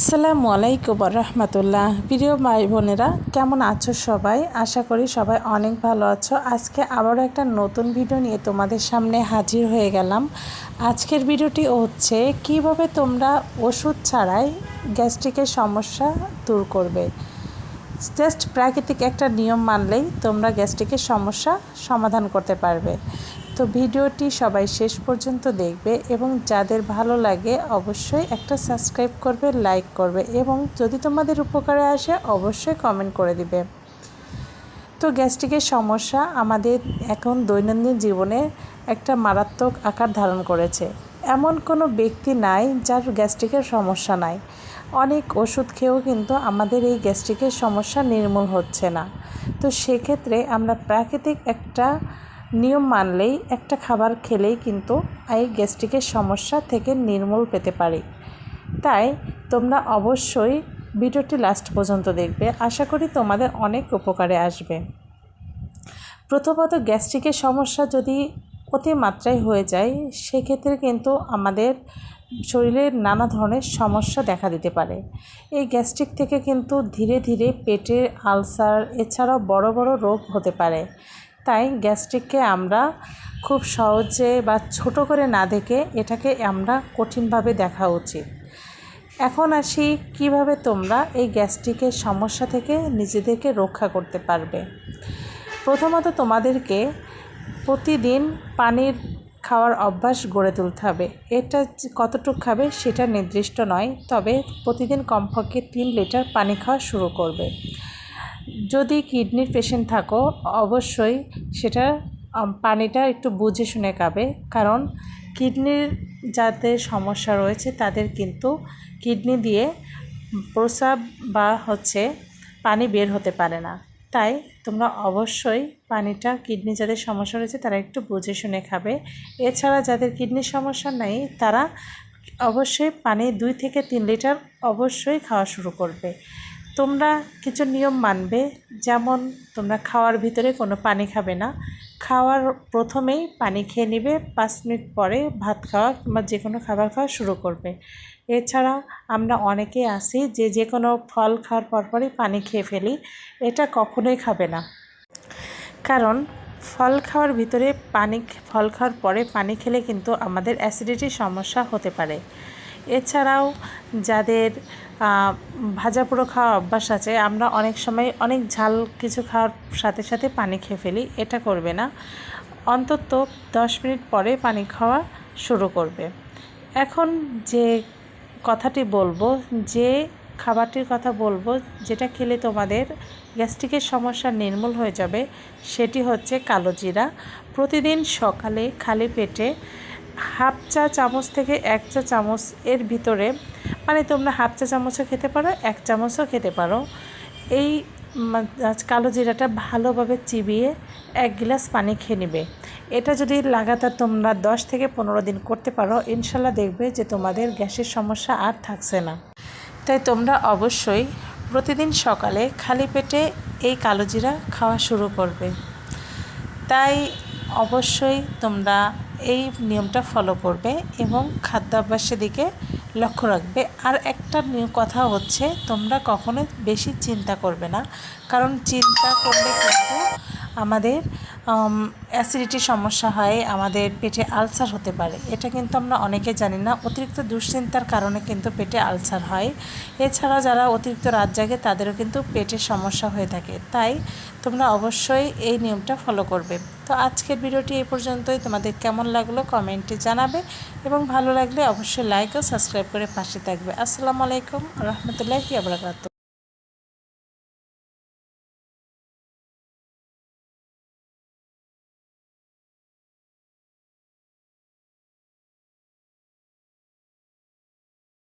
আসসালামু আলাইকুম রহমতুল্লাহ। প্রিয় ভাই বোনেরা, কেমন আছো সবাই? আশা করি সবাই অনেক ভালো আছো। আজকে আবারও একটা নতুন ভিডিও নিয়ে তোমাদের সামনে হাজির হয়ে গেলাম। আজকের ভিডিওটি হচ্ছে, কীভাবে তোমরা ওষুধ ছাড়াই গ্যাস্ট্রিকের সমস্যা দূর করবে? জাস্ট প্রাকৃতিক একটা নিয়ম মানলেই তোমরা গ্যাস্ট্রিকের সমস্যা সমাধান করতে পারবে। তো ভিডিওটি সবাই শেষ পর্যন্ত দেখবে এবং যাদের ভালো লাগে অবশ্যই একটা সাবস্ক্রাইব করবে, লাইক করবে এবং যদি তোমাদের উপকারে আসে অবশ্যই কমেন্ট করে দিবে। তো গ্যাস্ট্রিকের সমস্যা আমাদের এখন দৈনন্দিন জীবনে একটা মারাত্মক আকার ধারণ করেছে। এমন কোনো ব্যক্তি নাই যার গ্যাস্ট্রিকের সমস্যা নাই। অনেক ওষুধ খেয়েও কিন্তু আমাদের এই গ্যাস্ট্রিকের সমস্যা নির্মূল হচ্ছে না। তো সেক্ষেত্রে আমরা প্রাকৃতিক একটা নিয়ম মানলেই একটা খাবার খেলেই কিন্তু এই গ্যাস্ট্রিকের সমস্যা থেকে নির্মূল পেতে পারি। তাই তোমরা অবশ্যই ভিডিওটি লাস্ট পর্যন্ত দেখবে। আশা করি তোমাদের অনেক উপকারে আসবে। প্রথমত গ্যাস্ট্রিকের সমস্যা যদি অতিমাত্রায় হয়ে যায়, সেক্ষেত্রে কিন্তু আমাদের শরীরের নানা ধরনের সমস্যা দেখা দিতে পারে। এই গ্যাস্ট্রিক থেকে কিন্তু ধীরে ধীরে পেটের আলসার, এছাড়াও বড় বড় রোগ হতে পারে। তাই গ্যাস্ট্রিককে আমরা খুব সহজে বা ছোট করে না দেখে এটাকে আমরা কঠিনভাবে দেখা উচিত। এখন আসি কীভাবে তোমরা এই গ্যাস্ট্রিকের সমস্যা থেকে নিজেদেরকে রক্ষা করতে পারবে। প্রথমত তোমাদেরকে প্রতিদিন পানির খাওয়ার অভ্যাস গড়ে তুলতে হবে। এটা কতটুক খাবে সেটা নির্দিষ্ট নয়, তবে প্রতিদিন কমপক্ষে তিন লিটার পানি খাওয়া শুরু করবে। যদি কিডনির পেশেন্ট থাকো, অবশ্যই সেটা পানিটা একটু বুঝে শুনে খাবে। কারণ কিডনির যাদের সমস্যা রয়েছে, তাদের কিন্তু কিডনি দিয়ে প্রসাব বা হচ্ছে পানি বের হতে পারে না। তাই তোমরা অবশ্যই পানিটা কিডনি যাদের সমস্যা রয়েছে, তারা একটু বুঝে শুনে খাবে। এছাড়া যাদের কিডনির সমস্যা নেই, তারা অবশ্যই পানি দুই থেকে তিন লিটার অবশ্যই খাওয়া শুরু করবে। তোমরা কিছু নিয়ম মানবে। যেমন, তোমরা খাওয়ার ভিতরে কোনো পানি খাবে না। খাওয়ার প্রথমেই পানি খেয়ে নেবে, পাঁচ মিনিট পরে ভাত খাওয়া কিংবা যে কোনো খাবার খাওয়া শুরু করবে। এছাড়া আমরা অনেকে আসি যে যে কোনো ফল খাওয়ার পরপরই পানি খেয়ে ফেলি, এটা কখনোই খাবে না। কারণ, ফল খাওয়ার ভিতরে পানি, ফল খাওয়ার পরে পানি খেলে কিন্তু আমাদের অ্যাসিডিটির সমস্যা হতে পারে। এছাড়াও যাদের ভাজা পুরো খাওয়া অভ্যাস আছে, আমরা অনেক সময় অনেক ঝাল কিছু খাওয়ার সাথে সাথে পানি খেয়ে ফেলি, এটা করবে না। অন্তত দশ মিনিট পরে পানি খাওয়া শুরু করবে। এখন যে কথাটি বলব, যে খাবারটির কথা বলব, যেটা খেলে তোমাদের গ্যাস্ট্রিকের সমস্যা নির্মূল হয়ে যাবে, সেটি হচ্ছে কালো জিরা। প্রতিদিন সকালে খালি পেটে হাফ চা চামচ থেকে এক চা চামচ এর ভিতরে মানে তোমরা হাফ চা চামচও খেতে পারো, এক চামচও খেতে পারো। এই কালো জিরাটা ভালোভাবে চিবিয়ে এক গ্লাস পানি খেয়ে নেবে। এটা যদি লাগাতার তোমরা দশ থেকে পনেরো দিন করতে পারো, ইনশাল্লাহ দেখবে যে তোমাদের গ্যাসের সমস্যা আর থাকছে না। তাই তোমরা অবশ্যই প্রতিদিন সকালে খালি পেটে এই কালো জিরা খাওয়া শুরু করবে। তাই অবশ্যই তোমরা এই নিয়মটা ফলো করবে এবং খাদ্যাভ্যাসের দিকে লক্ষ্য রাখবে। আর একটা কথা হচ্ছে, তোমরা কখনো বেশি চিন্তা করবে না। কারণ চিন্তা করলে কিন্তু আমাদের অ্যাসিডিটির সমস্যা হয়, আমাদের পেটে আলসার হতে পারে। এটা কিন্তু আমরা অনেকে জানি না। অতিরিক্ত দুশ্চিন্তার কারণে কিন্তু পেটে আলসার হয়। এছাড়া যারা অতিরিক্ত রাত জাগে, তাদেরও কিন্তু পেটের সমস্যা হয়ে থাকে। তাই তোমরা অবশ্যই এই নিয়মটা ফলো করবে। তো আজকের ভিডিওটি এই পর্যন্তই। তোমাদের কেমন লাগল কমেন্টে জানাবে এবং ভালো লাগলে অবশ্যই লাইক ও সাবস্ক্রাইব করে পাশে থাকবে। আসসালামু আলাইকুম রহমতুল্লাহি আবরাকাত।